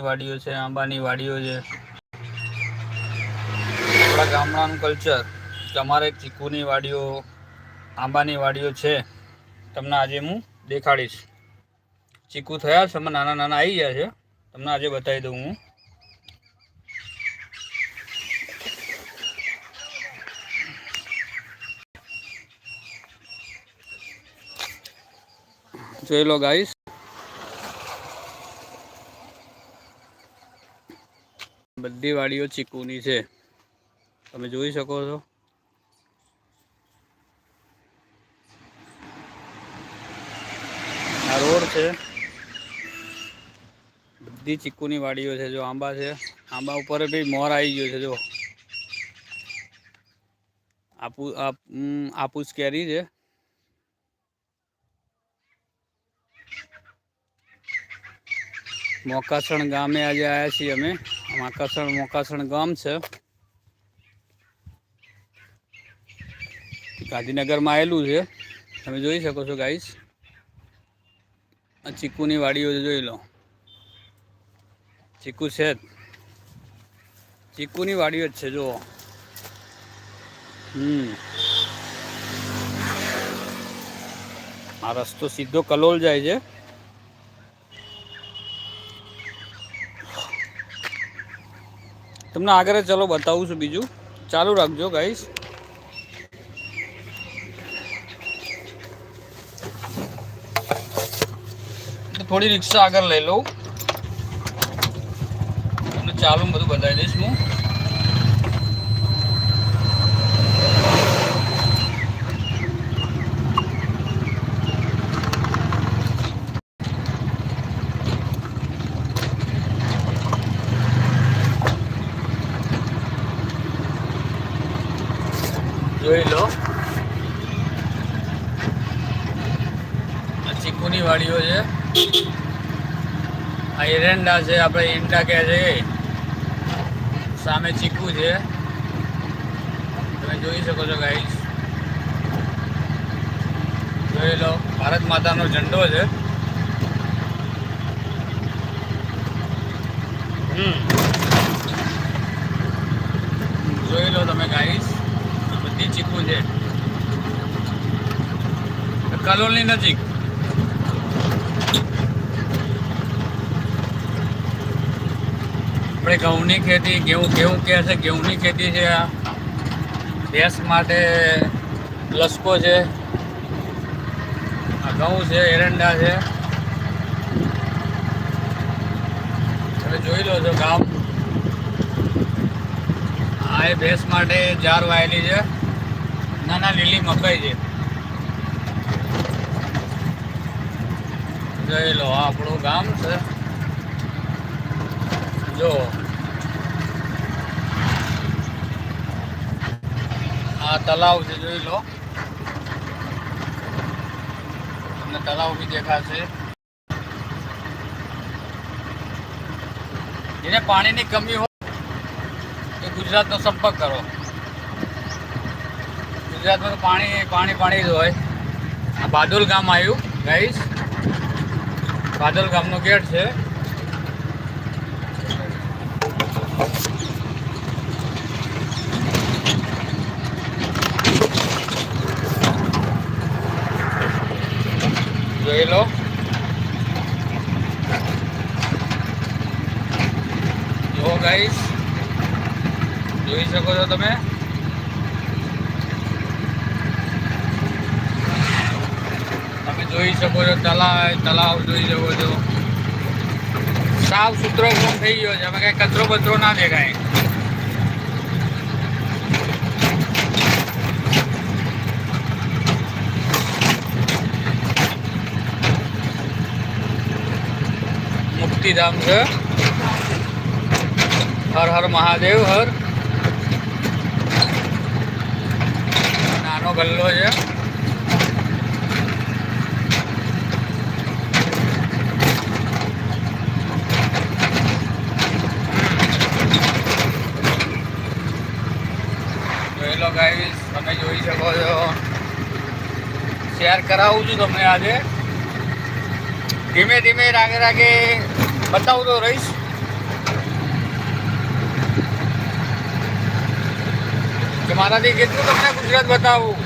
વાડીઓ છે, આંબાની વાડીઓ છે. આપણા ગામડાનું કલ્ચર, તમારે ચીકુની વાડીઓ, આંબાની વાડીઓ છે. તમને આજે હું દેખાડીશ. ચીકુ થયા છે, અમે નાના નાના આવી ગયા છે. તમને આજે બતાવી દઉં હું. જોઈ લો ગાઈસ. બધી વાડીઓ ચીકુની છે. તમે જોઈ શકો છો. આ રોડ છે. બધી ચીકુની વાડીઓ છે. જો આંબા છે. આંબા ઉપર બી મોર આવી ગયો છે. જો. આપુ આપુસ કેરી છે. મોકાસણ ગામે આજે આવ્યા છીએ અમે. મોકાસણ મોકાસણ ગામ છે. ગાંધીનગરમાં આવેલું છે. તમે જોઈ શકો છો ગાઈસ આ ચીકુની વાડીઓ જોઈ લો. ચીકુ છે જ. ચીકુની વાડીઓ જ છે, જુઓ. હમ. આ રસ્તો સીધો કલોલ જાય છે. તમને આગળ ચલો બતાવું છું બીજું. ચાલુ રાખજો ગાઈસ થોડી રિક્ષા આગળ લઈ લઉં. ચાલુ બધું બતાવી દઈશ હું જોઈ લો આ ચીકુની વાડીઓ છે આ એરંડા છે, આપણે ઈંડા કહે છે. સામે ચીકુ છે. તમે જોઈ શકો છો ગાઈસ જોઈ લો, ભારત માતાનો ઝંડો છે. જોઈ લો તમે ગાઈસ બધી ચીકુ છે. કલોલની નજીક. આપણે ઘઉંની ખેતી, ઘઉં ઘઉં કહે છે, ઘઉંની ખેતી છે આ. ભેંસ માટે લસકો છે. આ ઘઉં છે, એરંડા છે. તમે જોઈ લો છો ગામ. આ એ ભેંસ માટે જાર વાયેલી છે. નાના લીલી મકાઈ છે. જોઈ લો આપણું ગામ છે. જો. આ તલાવ છે, જોઈ લો. તમને તલાવ બી દેખાશે. જેને પાણીની કમી હોય એ ગુજરાતનો સંપર્ક કરો. ગુજરાતમાં તો પાણી પાણી પાણી જ હોય. આ બાદોલ ગામ આવ્યું, ગાઈસ. બાદલ ગામનો ગેટ છે. જોઈ લો. જો ગાઈસ જોઈ શકો છો તમે. તમે જોઈ શકો છો તલાવ તલાવ જોઈ શકો છો. સાફ સુથરો કામ થઈ ગયો છે. અમે કાંઈ કચરો બચરો ના દેખાય. મુક્તિધામ છે. હર હર મહાદેવ, હર. નાનો ગલ્લો છે. લો ગાઈસ તમે જોઈ શકો છો. શેર કરાવું છું તમને આજે. ધીમે ધીમે રાગે રાગે બતાવું બતાવતો રહીશ. કે મારાથી કેટલું તમને ગુજરાત બતાવું?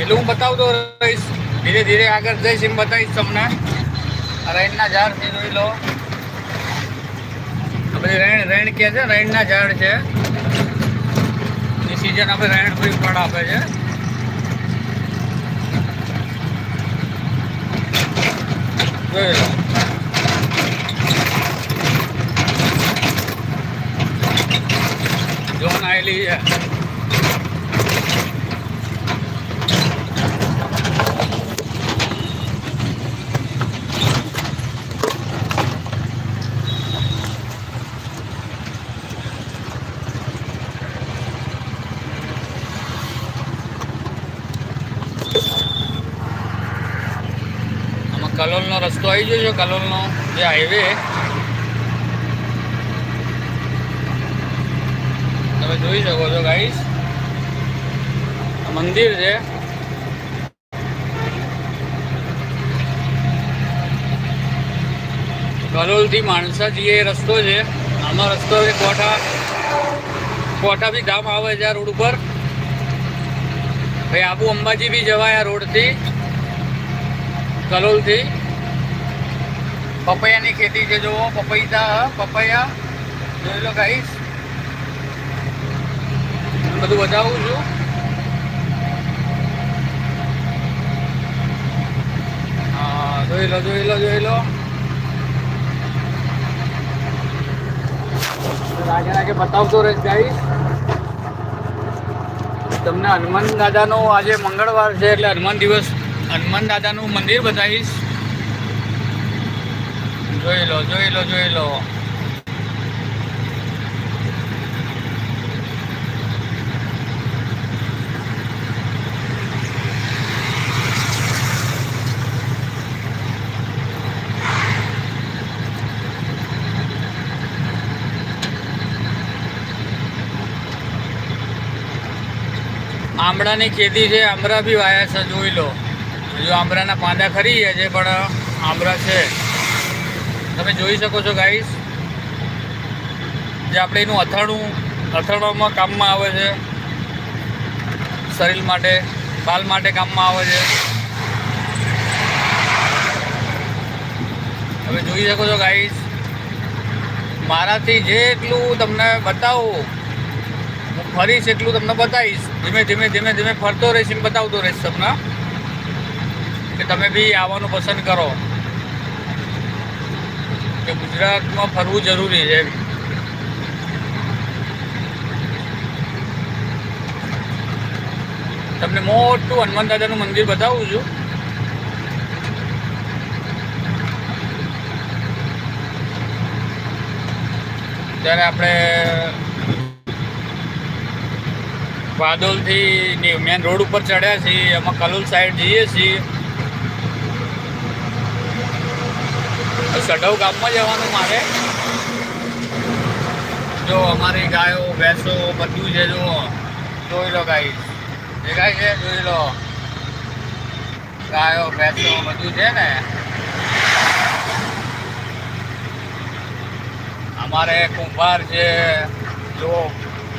એટલું હું બતાવતો રહીશ. ધીરે ધીરે આગળ જઈશ એમ બતાવીશ તમને. રેણના ઝાડ છે, જોઈ લો. આપણે રૈણ રૈણ કહે છે, રૈણના ઝાડ છે. એ સિઝન આપણે રૈણ ફ્રી ફળ આપે છે. જોઈ લો. આવેલી છે કલોલનો રસ્તો આવી છે કલોલનો જે હાઈવે તમે જોઈ શકો છો ગાઈસ મંદિર છે. કલોલથી માણસાજી એ રસ્તો છે. આમાં રસ્તો છે કોઠા. બી ગામ આવે છે આ રોડ ઉપર. ભાઈ, આબુ અંબાજી બી જવાય આ રોડથી. કલોલથી પપૈયાની ખેતી છે, જુઓ, પપૈતા પપૈયા. જોઈ લો ગાઈસ બધું બતાવું છું. જોઈ લો જોઈ લો જોઈ લો. લાગે લાગે બતાવતો રહીશ ગાઈસ તમને હનુમાન દાદાનો આજે મંગળવાર છે એટલે હનુમાન દિવસ, હનુમાન દાદાનું મંદિર બતાવીશ. જોઈ લો જોઈ લો જોઈ લો. આંબળાની ખેતી છે આંબળા બી વાયા છે, જોઈ લો. હજુ આંબળાના પાંદા ખરી ગયા છે પણ આંબળા છે. તમે જોઈ શકો છો ગાઈસ જે આપણે એનું અથાણું, અથાણામાં કામમાં આવે છે. શરીર માટે, બાલ માટે કામમાં આવે છે. તમે જોઈ શકો છો ગાઈસ મારાથી જેટલું તમને બતાવું ફરીશ એટલું તમને બતાવીશ. ધીમે ધીમે ધીમે ધીમે ફરતો રહીશ એમ બતાવતો રહીશ તમને. કે તમે બી આવવાનું પસંદ કરો. કે ગુજરાતમાં ફરવું જરૂરી છે તમને મોટું હનુમાન દાદાનું મંદિર બતાવું છું. ત્યારે આપણે વાદોલથી મેન રોડ ઉપર ચડ્યા છીએ, એમાં કલોલ સાઈડ જઈએ છીએ. સઢવ ગામમાં જવાનું મારે. જો અમારી ગાયો, ભેંસો બધું છે જો જોઈ લો ગાય દેખાય છે? જોઈ લો. ગાયો, ભેંસો બધું છે ને. અમારે કુંભાર છે. જો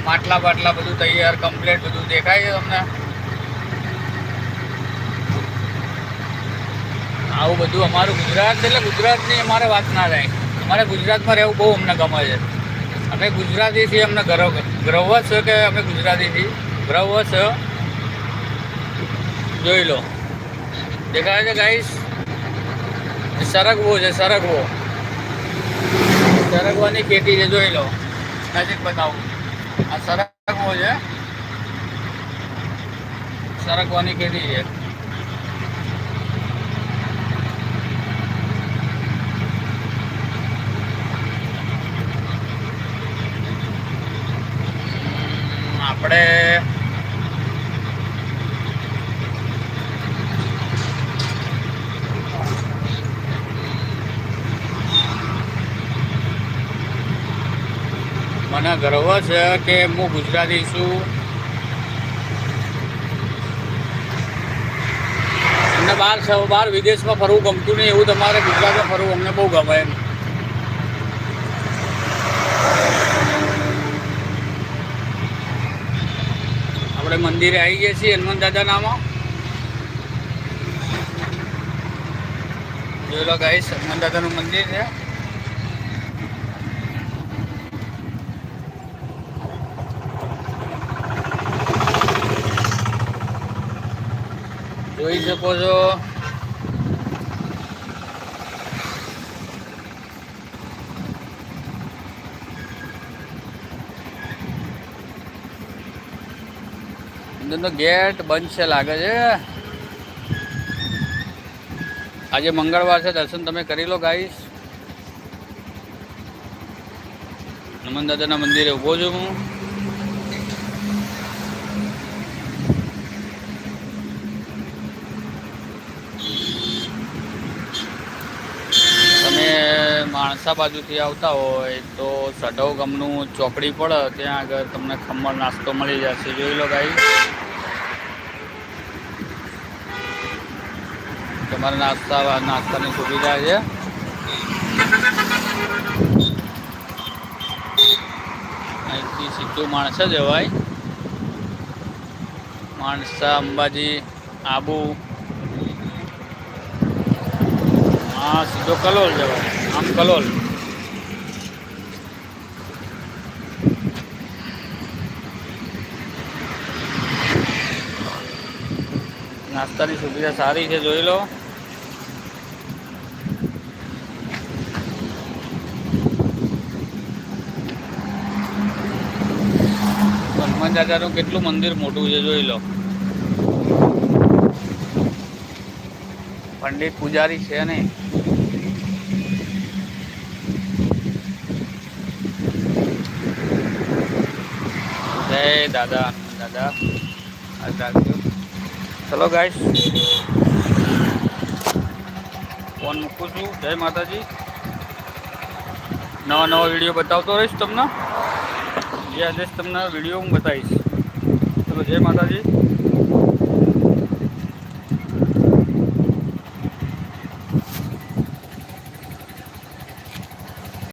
માટલા બાટલા બધું તૈયાર કમ્પ્લીટ બધું દેખાય છે તમને? આવું બધું અમારું ગુજરાત, એટલે ગુજરાતની અમારે વાત ના થાય. અમારે ગુજરાતમાં રહેવું બહુ અમને ગમે છે. અમે ગુજરાતી છીએ, અમને ગર્વ ગર્વ છે કે અમે ગુજરાતી છીએ. છે. જોઈ લો. દેખાય છે ગાઈસ સરગવો છે સરગવો સરગવાની ખેતી છે, જોઈ લો. નજીક બતાવું. આ સરગવો છે. સરગવાની ખેતી છે. આપણે મને ગર્વ છે કે હું ગુજરાતી છું. અમને બહાર બહાર વિદેશમાં ફરવું ગમતું નહીં, એવું તમારે ગુજરાતમાં ફરવું અમને બહુ ગમે એમ. મંદિરે આવી ગયા છીએ, હનુમાન દાદા નામાં જોઈ લો ગાઈશ હનુમાન દાદાનું મંદિર છે. જોઈ શકો છો. અંદરનો ગેટ બંધ છે લાગે છે. આજે મંગળવાર છે, દર્શન તમે કરી લો ગાઈસ હનુમાન દાદાના મંદિરે ઊભો છું હું તમે માણસા બાજુથી આવતા હોય તો સઢવ ગામનું ચોકડી પડે, ત્યાં આગળ તમને ખમણ નાસ્તો મળી જશે. જોઈ લો ભાઈ તમારે નાસ્તા, નાસ્તાની સુવિધા છે. અહીંથી સીધું માણસા જવાય. માણસા, અંબાજી, આબુ. હા, સીધો કલોલ જવાય. આમ કલોલ નાસ્તાની સુવિધા સારી છે, જોઈ લો. હનુમાન દાદાનું કેટલું મંદિર મોટું છે, જોઈ લો. પંડિત પૂજારી છે નહીં જય દાદા દાદા. ચલો ગાઈસ ફોન મૂકું છું. જય માતાજી. નવા નવા વીડિયો બતાવતો રહીશ તમને. જે આદેશ તમને વીડિયો હું બતાવીશ. ચલો, જય માતાજી.